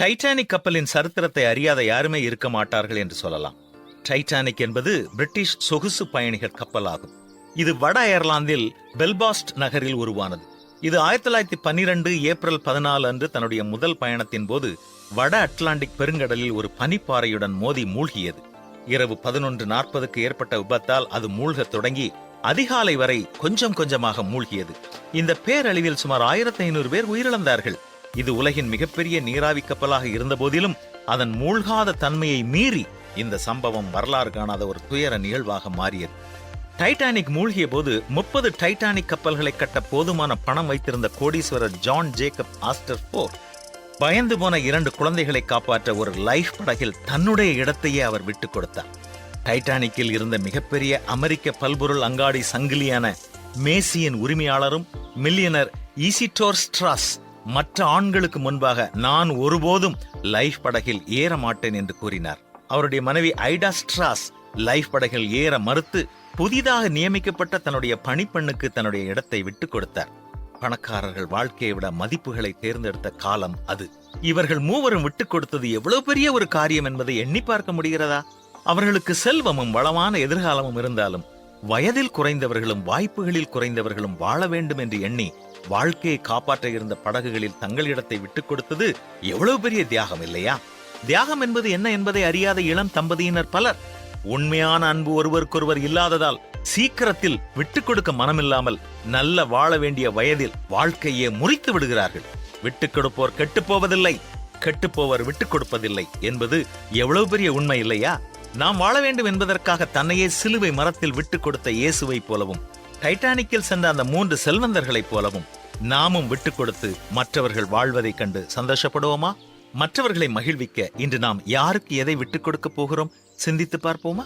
Titanic கப்பலின் சரித்திரத்தை அறியாத யாருமே இருக்க மாட்டார்கள் என்று சொல்லலாம். டைட்டானிக் என்பது பிரிட்டிஷ் சொகுசு பயணிகள் கப்பல் ஆகும் இது வட அயர்லாந்தில் பெல்பாஸ்ட் நகரில் உருவானது. இது ஆயிரத்தி தொள்ளாயிரத்தி பன்னிரண்டு ஏப்ரல் பதினாலு அன்று தன்னுடைய முதல் பயணத்தின் போது வட அட்லாண்டிக் பெருங்கடலில் ஒரு பனிப்பாறையுடன் மோதி மூழ்கியது. இரவு பதினொன்று நாற்பதுக்கு ஏற்பட்ட விபத்தால் அது மூழ்கத் தொடங்கி அதிகாலை வரை கொஞ்சம் கொஞ்சமாக மூழ்கியது. இந்த பேரழிவில் சுமார் ஆயிரத்தி ஐநூறு பேர் உயிரிழந்தார்கள். இது உலகின் மிகப்பெரிய நீராவி கப்பலாக இருந்தபோதிலும் அதன் மூழ்காத தன்மையை மீறி இந்த சம்பவம் வரலாறு காணாத ஒரு துயர நிகழ்வாக மாறியது. டைட்டானிக் மூழ்கிய போது முப்பது டைட்டானிக் கப்பல்களை கட்ட போதுமான பணம் வைத்திருந்த கோடீஸ்வரர் ஜான் ஜேக்கப் ஆஸ்டர் போர் பயந்து போன இரண்டு குழந்தைகளை காப்பாற்ற ஒரு லைஃப் படகில் தன்னுடைய இடத்தையே அவர் விட்டுக் கொடுத்தார். டைட்டானிக்கில் இருந்த மிகப்பெரிய அமெரிக்க பல்பொருள் அங்காடி சங்கிலியான மேசியின் உரிமையாளரும் மில்லியனர் ஈசிட்டோர் ஸ்ட்ராஸ் மற்ற ஆண்களுக்கு முன்பாக நான் ஒருபோதும் லைஃப் படகில் ஏற மாட்டேன் என்று கூறினார். அவருடைய மனைவி ஐடா ஸ்ட்ராஸ் லைஃப் படகில் ஏற மறுத்து புதிதாக நியமிக்கப்பட்ட தன்னுடைய பணிப்பெண்ணுக்கு தன்னுடைய இடத்தை விட்டுக் கொடுத்தார். பணக்காரர்கள் வாழ்க்கையை விட மதிப்புகளை தேர்ந்தெடுத்த காலம் அது. இவர்கள் மூவரும் விட்டுக் கொடுத்தது எவ்வளவு பெரிய ஒரு காரியம் என்பதை எண்ணி பார்க்க முடிகிறதா? அவர்களுக்கு செல்வமும் வளமான எதிர்காலமும் இருந்தாலும் வயதில் குறைந்தவர்களும் வாய்ப்புகளில் குறைந்தவர்களும் வாழ வேண்டும் என்று எண்ணி வாழ்க்கையை காப்பாற்ற இருந்த படகுகளில் தங்கள் இடத்தை விட்டுக் கொடுத்தது எவ்வளவு பெரிய தியாகம் இல்லையா? தியாகம் என்பது என்ன என்பதை அறியாத இளம் தம்பதியினர் பலர். உண்மையான அன்பு ஒருவருக்கொருவர் இல்லாததால் சீக்கிரத்தில் விட்டுக் கொடுக்க மனமில்லாமல் நல்ல வாழ வேண்டிய வயதில் வாழ்க்கையே முறித்து விடுகிறார்கள். விட்டுக் கொடுப்போர் கெட்டுப் போவதில்லை விட்டுக் கொடுப்பதில்லை என்பது எவ்வளவு பெரிய உண்மை இல்லையா? நாம் வாழ வேண்டும் என்பதற்காக தன்னையே சிலுவை மரத்தில் விட்டுக் கொடுத்த இயேசுவைப் போலவும் டைட்டானிக்கில் சென்ற அந்த மூன்று செல்வந்தர்களைப் போலவும் நாமும் விட்டுக் கொடுத்து மற்றவர்கள் வாழ்வதைக் கண்டு சந்தோஷப்படுவோமா? மற்றவர்களை மகிழ்விக்க இன்று நாம் யாருக்கு எதை விட்டுக் கொடுக்க போகிறோம்? சிந்தித்து பார்ப்போமா?